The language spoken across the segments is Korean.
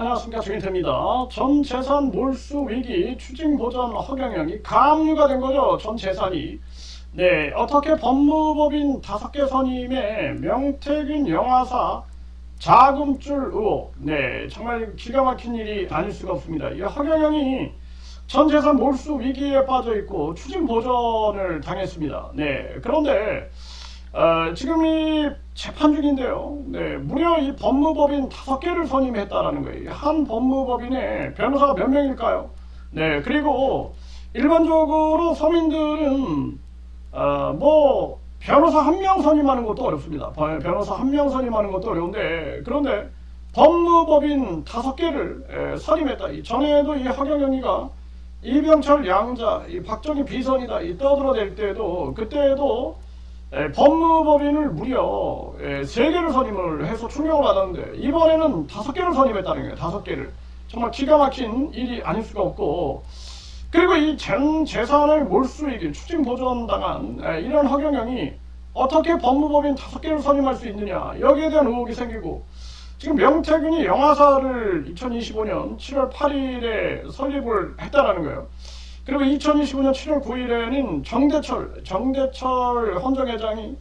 안녕하십니까 정인태입니다. 전 재산 몰수 위기 추징 보전 허경영이 감류가 된 거죠. 전 재산이. 네, 어떻게 법무법인 다섯 개 선임의 명태균 영화사 자금줄 의혹. 네, 정말 기가 막힌 일이 아닐 수가 없습니다. 이 허경영이 전 재산 몰수 위기에 빠져 있고 추징 보전을 당했습니다. 네, 그런데 어, 지금 이 재판 중인데요. 네, 무려 이 법무법인 다섯 개를 선임했다라는 거예요. 한 법무법인에 변호사가 몇 명일까요? 네, 그리고 일반적으로 서민들은 어, 뭐 변호사 한 명 선임하는 것도 어렵습니다. 번- 변호사 한 명 선임하는 것도 어려운데 그런데 법무법인 다섯 개를 에, 선임했다. 이 전에도 이 허경영이가 이병철 양자, 이 박정희 비선이다 이 떠들어댈 때도 그때도 에, 법무법인을 무려 에, 세 개를 선임을 해서 충격을 받았는데 이번에는 다섯 개를 선임했다는 거예요. 다섯 개를 정말 기가 막힌 일이 아닐 수가 없고 그리고 이전 재산을 몰수이긴 추징 보전당한 에, 이런 허경영이 어떻게 법무법인 다섯 개를 선임할 수 있느냐 여기에 대한 의혹이 생기고 지금 명태균이 영화사를 2025년 7월 8일에 설립을 했다라는 거예요. 그리고 2025년 7월 9일에는 정대철, 정대철 헌정회장이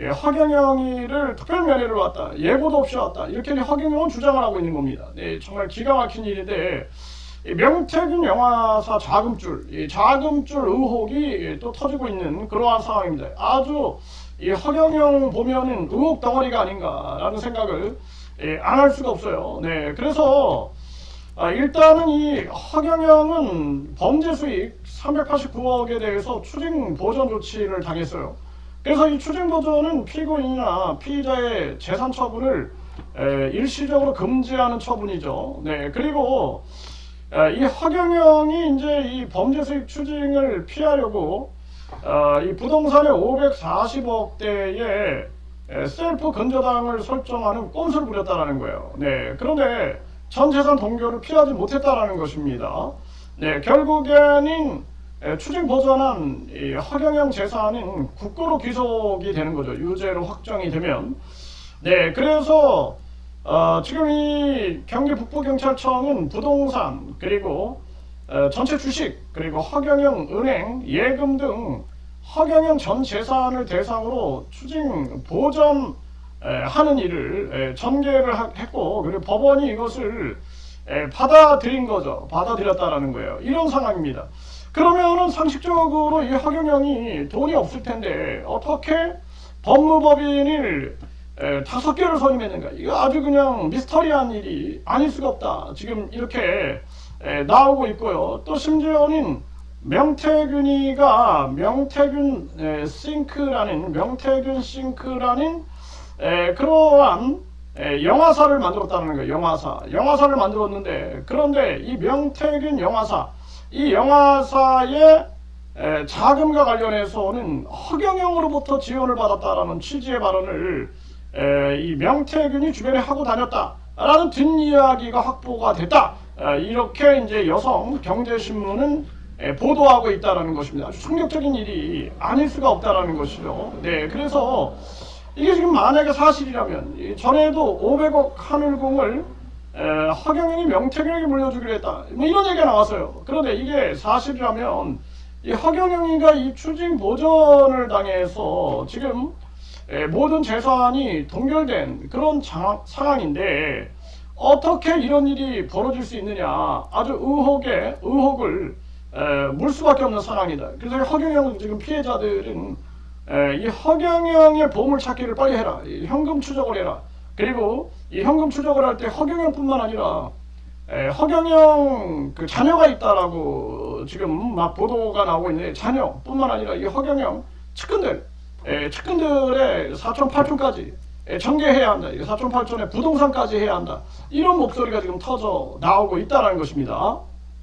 예, 허경영이를 특별 면회를 왔다. 예고도 없이 왔다. 이렇게 허경영은 주장을 하고 있는 겁니다. 네, 정말 기가 막힌 일인데 이 명태균 영화사 자금줄, 이 자금줄 의혹이 또 터지고 있는 그러한 상황입니다. 아주 이 허경영 보면은 의혹 덩어리가 아닌가라는 생각을 예, 안할 수가 없어요. 네, 그래서 아, 일단은 이 허경영은 범죄 수익 389억에 대해서 추징 보전 조치를 당했어요. 그래서 이 추징 보전은 피고인이나 피의자의 재산 처분을 에, 일시적으로 금지하는 처분이죠. 네, 그리고 에, 이 허경영이 이제 이 범죄 수익 추징을 피하려고 어, 이 부동산의 540억대의 셀프 근저당을 설정하는 꼼수를 부렸다라는 거예요. 네, 그런데 전 재산 동결을 피하지 못했다라는 것입니다. 네, 결국에는 에, 추징 보전한 이 허경영 재산은 국고로 귀속이 되는 거죠. 유죄로 확정이 되면. 네, 그래서 어, 지금 이 경기 북부경찰청은 부동산 그리고 어, 전체 주식 그리고 허경영 은행 예금 등 허경영 전 재산을 대상으로 추징 보전 에, 하는 일을 에, 전개를 하- 했고 그리고 법원이 이것을 에, 받아들인 거죠. 받아들였다라는 거예요. 이런 상황입니다. 그러면은 상식적으로 이 허경영이 돈이 없을 텐데 어떻게 법무법인을 에, 다섯 개를 선임했는가? 이거 아주 그냥 미스터리한 일이 아닐 수가 없다. 지금 이렇게 에, 나오고 있고요. 또 심지어는 명태균이가 명태균 에, 싱크라는 명태균 싱크라는 에, 그러한 에, 영화사를 만들었다는 거예요. 영화사. 영화사를 만들었는데 그런데 이 명태균 영화사 이 영화사의 에, 자금과 관련해서는 허경영으로부터 지원을 받았다라는 취지의 발언을 에, 이 명태균이 주변에 하고 다녔다라는 뒷이야기가 확보가 됐다. 에, 이렇게 이제 여성 경제신문은 에, 보도하고 있다라는 것입니다. 아주 충격적인 일이 아닐 수가 없다라는 것이죠. 네, 그래서 이게 지금 만약에 사실이라면 이 전에도 500억 하늘공을 에, 허경영이 명태균에게 물려주기로 했다. 뭐 이런 얘기가 나왔어요. 그런데 이게 사실이라면 이 허경영이가 이 추징 보전을 당해서 지금 에, 모든 재산이 동결된 그런 장- 상황인데 어떻게 이런 일이 벌어질 수 있느냐 아주 의혹에 의혹을 에, 물 수밖에 없는 상황이다. 그래서 이 허경영 지금 피해자들은 에, 이 허경영의 보물 찾기를 빨리 해라. 이 현금 추적을 해라. 그리고 이 현금 추적을 할 때 허경영뿐만 아니라 에, 허경영 그 자녀가 있다라고 지금 막 보도가 나오고 있는데 자녀뿐만 아니라 이 허경영 측근들 에, 측근들의 사촌 팔촌까지 에, 전개해야 한다. 이 사촌 팔촌의 부동산까지 해야 한다. 이런 목소리가 지금 터져 나오고 있다는 것입니다.